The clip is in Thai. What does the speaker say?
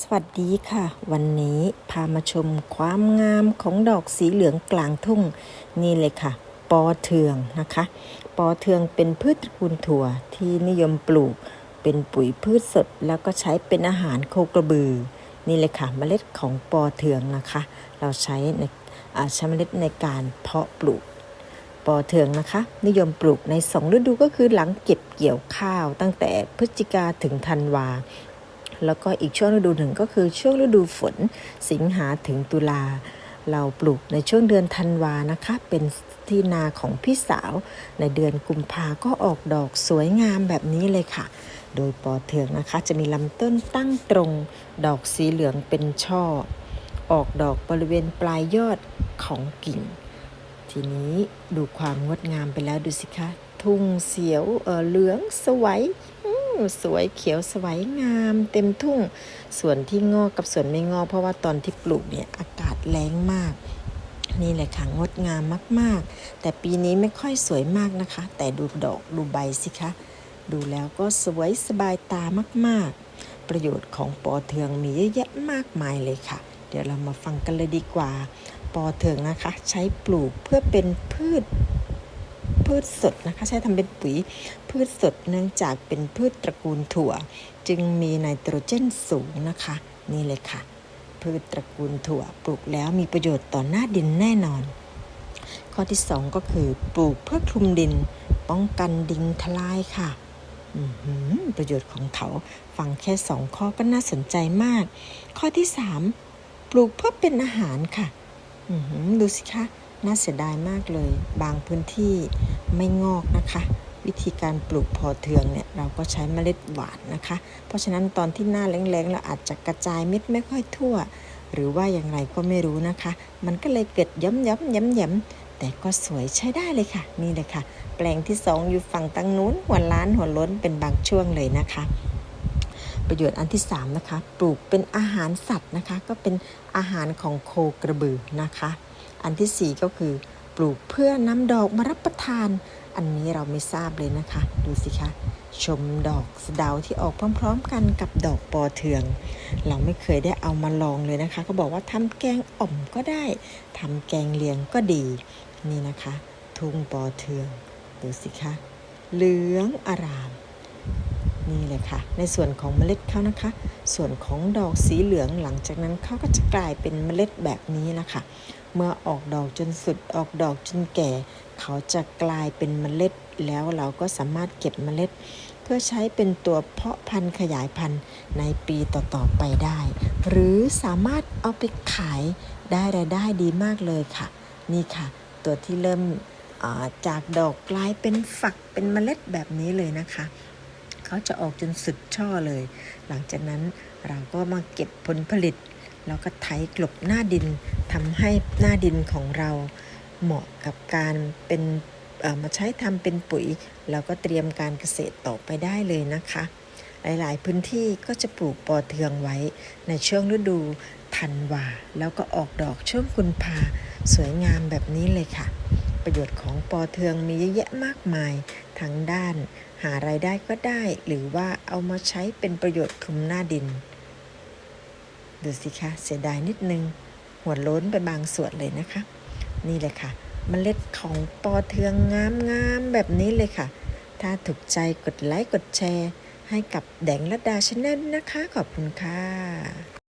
สวัสดีค่ะ วันนี้พามาชมความงามของดอกสีเหลืองกลางทุ่ง นี่เลยค่ะ ปอเทืองนะคะ ปอเทืองเป็นพืชตระกูลถั่วที่นิยมปลูก เป็นปุ๋ยพืชสด แล้วก็ใช้เป็นอาหารโคกระบือ นี่เลยค่ะ เมล็ดของปอเทืองนะคะ เราใช้ในใช้เมล็ดในการเพาะปลูกปอเทืองนะคะ นิยมปลูกในสองฤดูก็คือหลังเก็บเกี่ยวข้าวตั้งแต่พฤศจิกาถึงธันวา แล้วก็อีกช่วงฤดูหนึ่งก็คือช่วงฤดูฝนสิงหาถึงตุลา เราปลูกในช่วงเดือนธันวานะคะ เป็นที่นาของพี่สาว ในเดือนกุมภาก็ออกดอกสวยงามแบบนี้เลยค่ะ โดยปอเทืองนะคะ จะมีลำต้นตั้งตรง ดอกสีเหลืองเป็นช่อ ออกดอกบริเวณปลายยอดของกิ่ง ทีนี้ดูความงดงามไปแล้วดูสิคะ ทุ่งเสียวเออเหลืองสวยอื สวยเขียวสวยงาม เต็มทุ่ง ส่วนที่งอกกับส่วนไม่งอก เพราะว่าตอนที่ปลูกเนี่ยอากาศแรงมากนี่แหละค่ะงดงามมาก ๆ แต่ปีนี้ไม่ค่อยสวยมากนะคะ แต่ดูดอกดูใบสิคะ ดูแล้วก็สวยสบายตามาก ๆ ประโยชน์ของปอเทืองมีเยอะแยะมากมายเลยค่ะ เดี๋ยวเรามาฟังกันเลยดีกว่า ปอเทืองนะคะ ใช้ปลูกเพื่อเป็นพืช พืชสดนะคะใช้ทำเป็นปุ๋ยพืชสดเนื่องจากเป็นพืชตระกูลถั่ว จึงมีไนโตรเจนสูงนะคะ นี่เลยค่ะ พืชตระกูลถั่วปลูกแล้วมีประโยชน์ต่อหน้าดินแน่นอน ข้อที่ 2 ก็คือปลูกเพื่อคลุมดิน ป้องกันดินทลายค่ะประโยชน์ของเขาฟังแค่สองข้อก็น่าสนใจมาก ข้อที่ 3 ปลูกเพื่อเป็นอาหารค่ะดูสิคะ น่าเสียดายมากเลย บางพื้นที่ไม่งอกนะคะ วิธีการปลูกพอเทืองเนี่ยเราก็ใช้เมล็ดหวานนะคะ เพราะฉะนั้นตอนที่หน้าแล้งๆเราอาจจะกระจายเม็ดไม่ค่อยทั่ว หรือว่าอย่างไรก็ไม่รู้นะคะ มันก็เลยเกิดย้ำย้ำย้ำย้ำแต่ก็สวยใช้ได้เลยค่ะนี่เลยค่ะ แปลงที่สองอยู่ฝั่งตังนู้นหัวล้านหัวล้นเป็นบางช่วงเลยนะคะประโยชน์อันที่ 3 นะคะ ปลูกเป็นอาหารสัตว์นะคะ ก็เป็นอาหารของโคกระบือนะคะ อันทีสี่ 4 ก็คือ ปลูกเพื่อนำดอกมารับประทาน อันนี้เราไม่ทราบเลยนะคะ ดูสิคะชมดอกสะดาวที่ออกพร้อม ๆ กันกับดอกปอเทือง เราไม่เคยได้เอามาลองเลยนะคะ ก็บอกว่าทำแกงอ่อมก็ได้ทำแกงเลียงก็ดี นี่นะคะ ทุ่งปอเทือง ดูสิคะ เหลืองอาราม นี่เลยค่ะ ในส่วนของเมล็ดเขานะคะ ส่วนของดอกสีเหลืองหลังจากนั้นเขาก็จะกลายเป็นเมล็ดแบบนี้นะคะ เมื่อออกดอกจนสุดออกดอกจนแก่ เขาจะกลายเป็นเมล็ด แล้วเราก็สามารถเก็บเมล็ด เพื่อใช้เป็นตัวเพาะพันธุ์ขยายพันธุ์ในปีต่อๆไปได้ หรือสามารถเอาไปขายได้รายได้ดีมากเลยค่ะ นี่ค่ะ ตัวที่เริ่มจากดอกกลายเป็นฝักเป็นเมล็ดแบบนี้เลยนะคะ เขาจะออกจนสุดช่อเลย หลังจากนั้นเราก็มาเก็บผลผลิต แล้วก็ไถกลบหน้าดินทำให้หน้าดินของเราเหมาะกับการเป็นมาใช้ทำเป็นปุ๋ย แล้วก็เตรียมการเกษตรต่อไปได้เลยนะคะ หลายๆ พื้นที่ก็จะปลูกปอเทืองไว้ในช่วงฤดูธันวาแล้วก็ออกดอกช่วงกุมภาสวยงามแบบนี้เลยค่ะ ประโยชน์ของปอเทืองมีเยอะแยะมากมาย ทั้งด้าน หารายได้ก็ได้ หรือว่าเอามาใช้เป็นประโยชน์คลุมหน้าดิน ดูสิคะเสียดายนิดนึง หัวล้นไปบางส่วนเลยนะคะ นี่เลยค่ะมเมล็ดของปอเทืองงามๆแบบนี้เลยค่ะ ถ้าถูกใจกดไลค์กดแชร์ ให้กับแดงรัดาชแนลนะคะ ขอบคุณค่ะ